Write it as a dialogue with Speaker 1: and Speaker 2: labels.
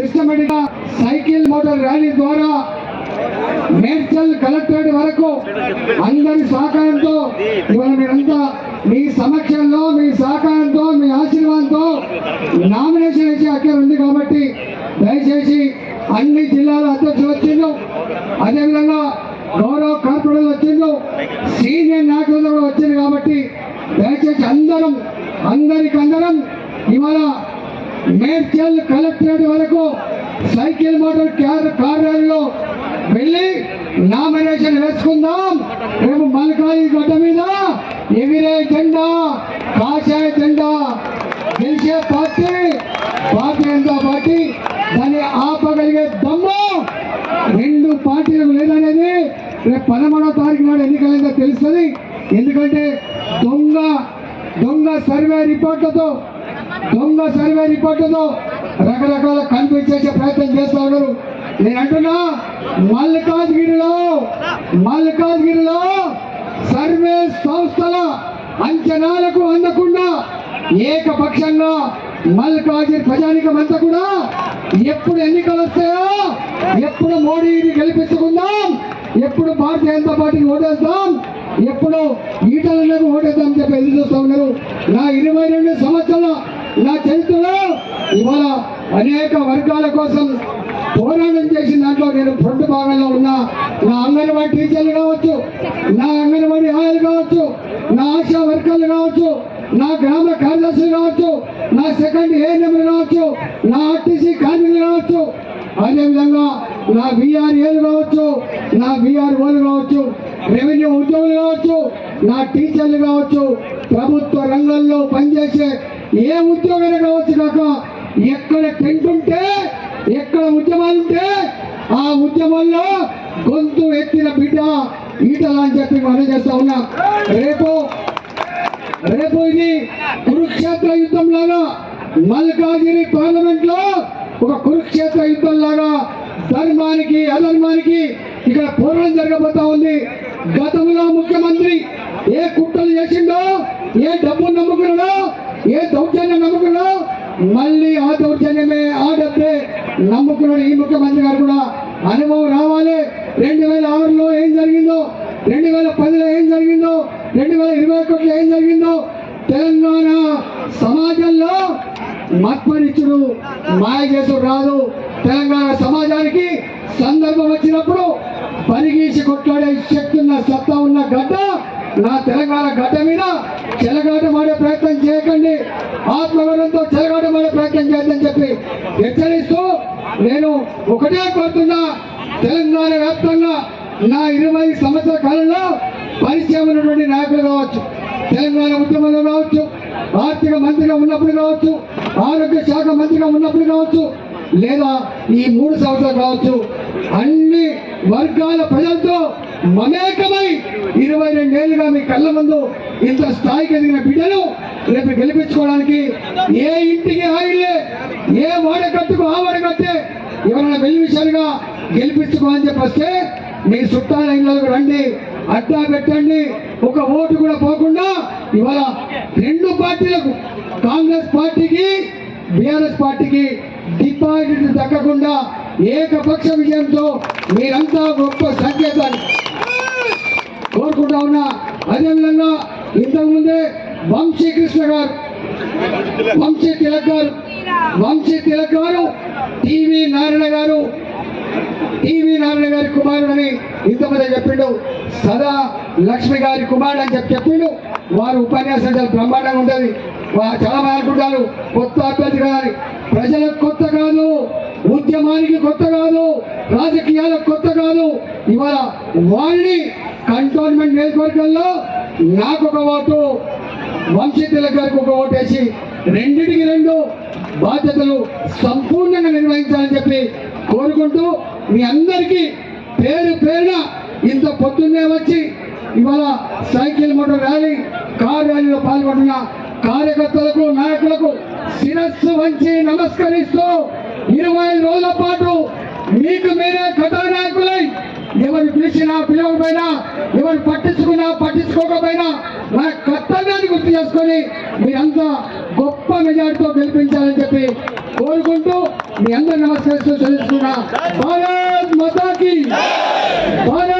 Speaker 1: సిస్టమేటిక్గా cycle motor rally ద్వారా Medchal collectorate వరకు అందరి సహకారంతో ఇవాళ మీరంతా మీ సమక్షంలో మీ సహకారంతో మీ ఆశీర్వాదంతో నామినేషన్ వేసే అక్కడ ఉంది కాబట్టి దయచేసి అన్ని జిల్లాల అధ్యక్షులు వచ్చిండు అదేవిధంగా గౌరవ కార్పొరేటర్లు వచ్చిండు సీనియర్ నాయకులు కూడా వచ్చింది కాబట్టి దయచేసి అందరం అందరికందరం మేడ్చల్ కలెక్టరేట్ వరకు సైకిల్ మోటార్ క్యార్ కార్యాలయంలో వెళ్ళి నామినేషన్ వేసుకుందాం. రేపు మలకాయి గడ్డ మీద ఎగిరే జెండా కాషాయ జెండా గెలిచే పార్టీ పార్టీ ఎంతో పార్టీ దాన్ని ఆపగలిగే దమ్ము రెండు పార్టీలకు లేదనేది రేపు పదమూడవ తారీఖు నాడు ఎన్నికలైందో తెలుస్తుంది. ఎందుకంటే దొంగ దొంగ సర్వే రిపోర్ట్లతో దొంగ సర్వే రిపోర్టుతో రకరకాల కన్ఫ్యూజ్ చేసే ప్రయత్నం చేస్తా ఉన్నారు నేను అంటున్నా మల్కాజ్గిరిలో మల్కాజ్గిరిలో సర్వే సంస్థల అంచనాలకు అందకుండా ఏకపక్షంగా మల్కాజ్గిరి ప్రజానికం అంతా కూడా ఎప్పుడు ఎన్నికలు వస్తాయో ఎప్పుడు మోడీని గెలిపించుకుందాం ఎప్పుడు భారతీయ జనతా పార్టీని ఓటేస్తాం ఎప్పుడు ఈటలకు ఓటేద్దామని చెప్పి ఎదురు చూస్తూ ఉన్నారు. నా ఇరవై రెండు సంవత్సరాల నా చరిత్రలో ఇవాళ అనేక వర్గాల కోసం పోరాటం చేసిన దాంట్లో నేను ఫ్రంట్ భాగంలో ఉన్నా. నా అంగన్వాడీ టీచర్లు కావచ్చు నా అంగన్వాడీ ఆయాలు కావచ్చు నా ఆశా వర్కర్లు కావచ్చు నా గ్రామ కార్యదర్శులు కావచ్చు నా సెకండ్ ఏఎన్ఎంలు కావచ్చు నా ఆర్టీసీ కార్మికులు కావచ్చు అదేవిధంగా నా బీఆర్ఏలు కావచ్చు నా బీఆర్ఓలు కావచ్చు రెవెన్యూ ఉద్యోగులు కావచ్చు నా టీచర్లు కావచ్చు ప్రభుత్వ రంగంలో పనిచేసే ఏ ఉద్యోగం కావచ్చు కాక ఎక్కడ టెంట్ ఉంటే ఎక్కడ ఉద్యమాలు ఉంటే ఆ ఉద్యమంలో గొంతు ఎత్తిన బిడ్డ ఈటలా అని చెప్పి మనం చేస్తా ఉన్నా. రేపు రేపు ఇది కురుక్షేత్ర యుద్ధం లాగా మల్కాజిరి పార్లమెంట్లో ఒక కురుక్షేత్ర యుద్ధం లాగా ధర్మానికి అధర్మానికి ఇక్కడ పోరాటం జరగబోతా ఉంది. గతంలో ముఖ్యమంత్రి ఏ కుట్రలు చేసిండో ఏ డబ్బు నమ్ముకున్నాడో ఏ దౌర్జన్యం నమ్ముకున్నాడో మళ్ళీ ఆ దౌర్జన్యమే ఆ డబ్బే నమ్ముకున్నాడు ఈ ముఖ్యమంత్రి గారు కూడా. అనుభవం రావాలి. రెండు వేల ఆరులో ఏం జరిగిందో రెండు వేల పదిలో ఏం జరిగిందో రెండు వేల ఇరవై ఒకటిలో ఏం జరిగిందో తెలంగాణ సమాజంలో మత్పరిచుడు మాయ చేసుడు రాదు. తెలంగాణ సమాజానికి సందర్భం వచ్చినప్పుడు పరిగీసి కొట్లాడే శక్తి ఉన్న సత్తా ఉన్న గడ్డ నా తెలంగాణ గడ్డ మీద చెలగాటమాడే ప్రయత్నం చేయకండి. ఆత్మగౌరవంతో వల్ల ప్రయత్నం చేద్దని చెప్పి హెచ్చరిస్తూ నేను ఒకటే కోరుతున్నా తెలంగాణ వ్యాప్తంగా నా ఇరవై సంవత్సరాల కాలంలో పరిచయం ఉన్నటువంటి నాయకులు కావచ్చు తెలంగాణ ఉద్యమంలో కావచ్చు ఆర్థిక మంత్రిగా ఉన్నప్పుడు కావచ్చు ఆరోగ్య శాఖ మంత్రిగా ఉన్నప్పుడు కావచ్చు లేదా ఈ మూడు సంవత్సరాలు కావచ్చు అన్ని వర్గాల ప్రజలతో మమేకమై ఇరవై రెండేళ్ళుగా మీ కళ్ళ ముందు ఇంత స్థాయికి ఎదిగిన బిడ్డలు రేపు గెలిపించుకోవడానికి ఏ ఇంటికి హాయిలే ఏ వాడకట్టుకు ఆ వాడకట్టే ఎవరైనా వెలివిషాలుగా గెలిపించుకో అని చెప్పేస్తే మీ చుట్టాల ఇళ్ళకు రండి అడ్డా పెట్టండి ఒక ఓటు కూడా పోకుండా ఇవాళ రెండు పార్టీలకు కాంగ్రెస్ పార్టీకి బీఆర్ఎస్ పార్టీకి డిపాజిట్ తగ్గకుండా ఏకపక్ష విజయంతో మీరంతా గొప్ప సంకేతాన్ని కోరుకుంటా ఉన్నా. అదేవిధంగా ఇంతకుముందే వంశీకృష్ణ గారు వంశీ తిలక్ గారు వంశీ తిలక్ గారు టీవీ నారాయణ గారు టీవీ నారాయణ గారి కుమారుడని ఇంతమంది చెప్పిండు. సదా లక్ష్మి గారి కుమారుడు అని చెప్పి చెప్పిండు. వారు ఉపన్యాసం చాలా బ్రహ్మాండంగా ఉంటుంది. చాలా మంది అనుకుంటారు. కొత్త అభ్యర్థి కాదని ప్రజలకు కొత్త కాదు ఉద్యమానికి కొత్త కాదు రాజకీయాలకు కొత్త కాదు. ఇవాళ వారిని కంటోన్మెంట్ నియోజకవర్గంలో నాకు ఒక ఓటు. వంశీ తిలక్ గారికి ఒక ఓటేసి రెండింటికి రెండు బాధ్యతలు సంపూర్ణంగా నిర్వహించాలని చెప్పి కోరుకుంటూ మీ అందరికీ పేరు పేరున ఇంత పొద్దున్నే వచ్చి ఇవాళ సైకిల్ మోటార్ ర్యాలీ కార్ ర్యాలీలో పాల్గొంటున్న కార్యకర్తలకు నాయకులకు శిరస్సు వంచి నమస్కరిస్తూ ఇరవై ఐదు రోజుల పాటు మీకు మీరే కథానాయకులై ఎవరు పిలిచినా పిలవకపోయినా ఎవరు పట్టించుకున్నా పట్టించుకోకపోయినా మన కర్తవ్యాన్ని గుర్తు చేసుకొని మీరంతా గొప్ప మెజార్టీతో గెలిపించాలని చెప్పి కోరుకుంటూ మీ అందరూ నమస్కరిస్తూ తెలుసుకున్నా భారత్ మతాకి. భారత్